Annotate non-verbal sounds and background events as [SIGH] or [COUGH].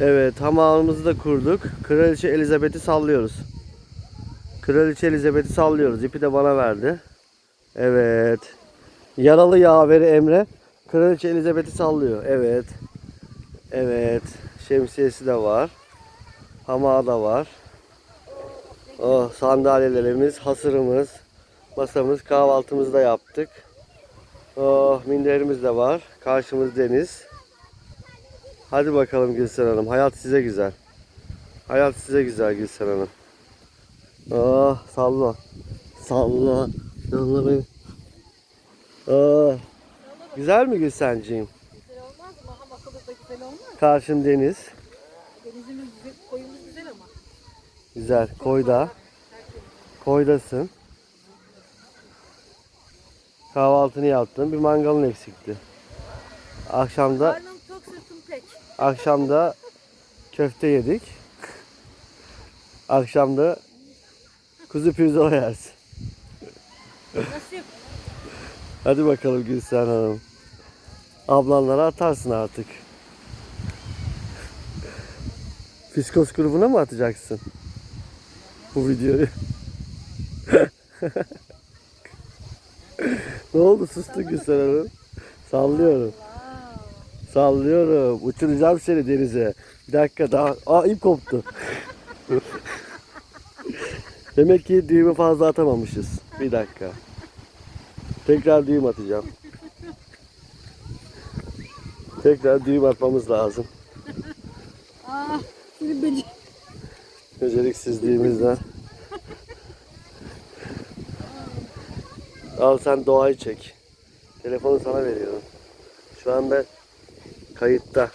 Evet hamamımızı da kurduk. Kraliçe Elizabeth'i sallıyoruz. Kraliçe Elizabeth'i sallıyoruz. İpi de bana verdi. Evet. Yaralı yaveri Emre. Kraliçe Elizabeth'i sallıyor. Evet. Evet. Şemsiyesi de var. Hamağı da var. Oh, sandalyelerimiz, hasırımız, masamız, kahvaltımızı da yaptık. Oh, minderimiz de var. Karşımız deniz. Hadi bakalım Gülsen Hanım. Hayat size güzel. Hayat size güzel Gülsen Hanım. Oh, salla. Salla. Salla beni. Oh. Güzel mi Gülsenciğim? Güzel olmaz mı? Aha makamız da güzel olmaz. Karşın deniz. Denizimiz güzel, koyumuz güzel ama. Güzel. Koyda. Koydasın. Kahvaltını yaptın. Bir mangalın eksikti. Akşamda pek. akşamda köfte yedik. Akşamda kuzu pirzola yersin. Nasip. Hadi bakalım Gülsen Hanım. Ablanlara atarsın artık. Fiskos grubuna mı atacaksın? Bu videoyu. [LAUGHS] ne oldu sustun Gülsen Hanım? Sallıyorum. Sallıyorum. Uçuracağım seni denize. Bir dakika daha. Aa ip koptu. Demek ki düğümü fazla atamamışız. Bir dakika. Tekrar düğüm atacağım. Tekrar düğüm atmamız lazım. Ah, senin beni. Beceriksizliğimizden. Al sen doğayı çek. Telefonu sana veriyorum. Şu anda 可以的